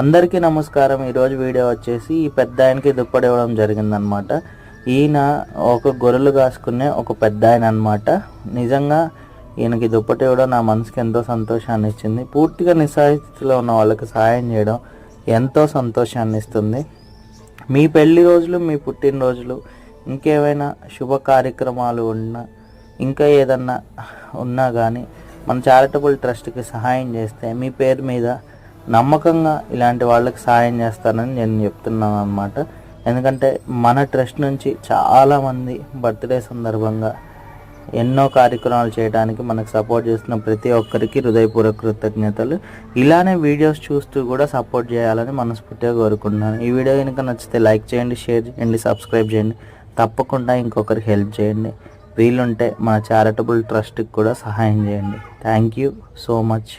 అందరికీ నమస్కారం. ఈరోజు వీడియో వచ్చేసి ఈ పెద్ద ఆయనకి దుప్పటి ఇవ్వడం జరిగిందనమాట ఈయన ఒక గొర్రెలు కాసుకునే ఒక పెద్ద ఆయన అనమాట నిజంగా ఈయనకి దుప్పటి ఇవ్వడం నా మనసుకి ఎంతో సంతోషాన్ని ఇచ్చింది. పూర్తిగా నిస్సహాయస్థితిలో ఉన్న వాళ్ళకి సహాయం చేయడం ఎంతో సంతోషాన్ని ఇస్తుంది. మీ పెళ్ళి రోజులు మీ పుట్టినరోజులు ఇంకేమైనా శుభ కార్యక్రమాలు ఉన్నా ఇంకా ఏదన్నా ఉన్నా కానీ మన చారిటబుల్ ట్రస్ట్కి సహాయం చేస్తే మీ పేరు మీద నమ్మకంగా ఇలాంటి వాళ్ళకి సహాయం చేస్తానని నేను చెప్తున్నాను అనమాట ఎందుకంటే మన ట్రస్ట్ నుంచి చాలామంది బర్త్డే సందర్భంగా ఎన్నో కార్యక్రమాలు చేయడానికి మనకు సపోర్ట్ చేస్తున్న ప్రతి ఒక్కరికి హృదయపూర్వక కృతజ్ఞతలు. ఇలానే వీడియోస్ చూస్తూ కూడా సపోర్ట్ చేయాలని మనస్ఫూర్తిగా కోరుకుంటున్నాను. ఈ వీడియో కనుక నచ్చితే లైక్ చేయండి షేర్ చేయండి సబ్స్క్రైబ్ చేయండి. తప్పకుండా ఇంకొకరికి హెల్ప్ చేయండి. వీలుంటే మన చారిటబుల్ ట్రస్ట్కి కూడా సహాయం చేయండి. Thank you so much.